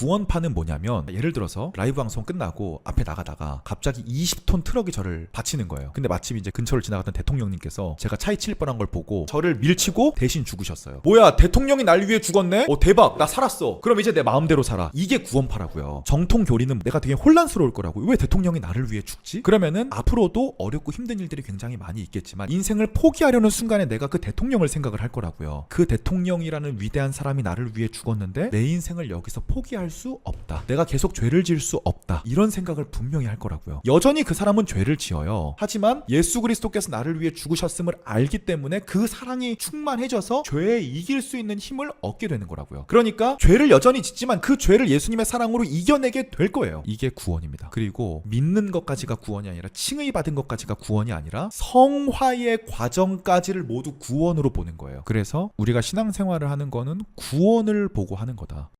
구원파는 뭐냐면 예를 들어서 라이브 방송 끝나고 앞에 나가다가 갑자기 20톤 트럭이 저를 받치는 거예요. 근데 마침 이제 근처를 지나갔던 대통령님께서 제가 차에 칠 뻔한 걸 보고 저를 밀치고 대신 죽으셨어요. 뭐야 대통령이 날 위해 죽었네? 어 대박 나 살았어. 그럼 이제 내 마음대로 살아. 이게 구원파라고요. 정통 교리는 내가 되게 혼란스러울 거라고. 왜 대통령이 나를 위해 죽지? 그러면은 앞으로도 어렵고 힘든 일들이 굉장히 많이 있겠지만 인생을 포기하려는 순간에 내가 그 대통령을 생각을 할 거라고요. 그 대통령이라는 위대한 사람이 나를 위해 죽었는데 내 인생을 여기서 포기할 수 없다. 내가 계속 죄를 지을 수 없다. 이런 생각을 분명히 할 거라고요. 여전히 그 사람은 죄를 지어요. 하지만 예수 그리스도께서 나를 위해 죽으셨음을 알기 때문에 그 사랑이 충만해져서 죄에 이길 수 있는 힘을 얻게 되는 거라고요. 그러니까 죄를 여전히 짓지만 그 죄를 예수님의 사랑으로 이겨내게 될 거예요. 이게 구원입니다. 그리고 믿는 것까지가 구원이 아니라 칭의 받은 것까지가 구원이 아니라 성화의 과정까지를 모두 구원으로 보는 거예요. 그래서 우리가 신앙생활을 하는 거는 구원을 보고 하는 거다.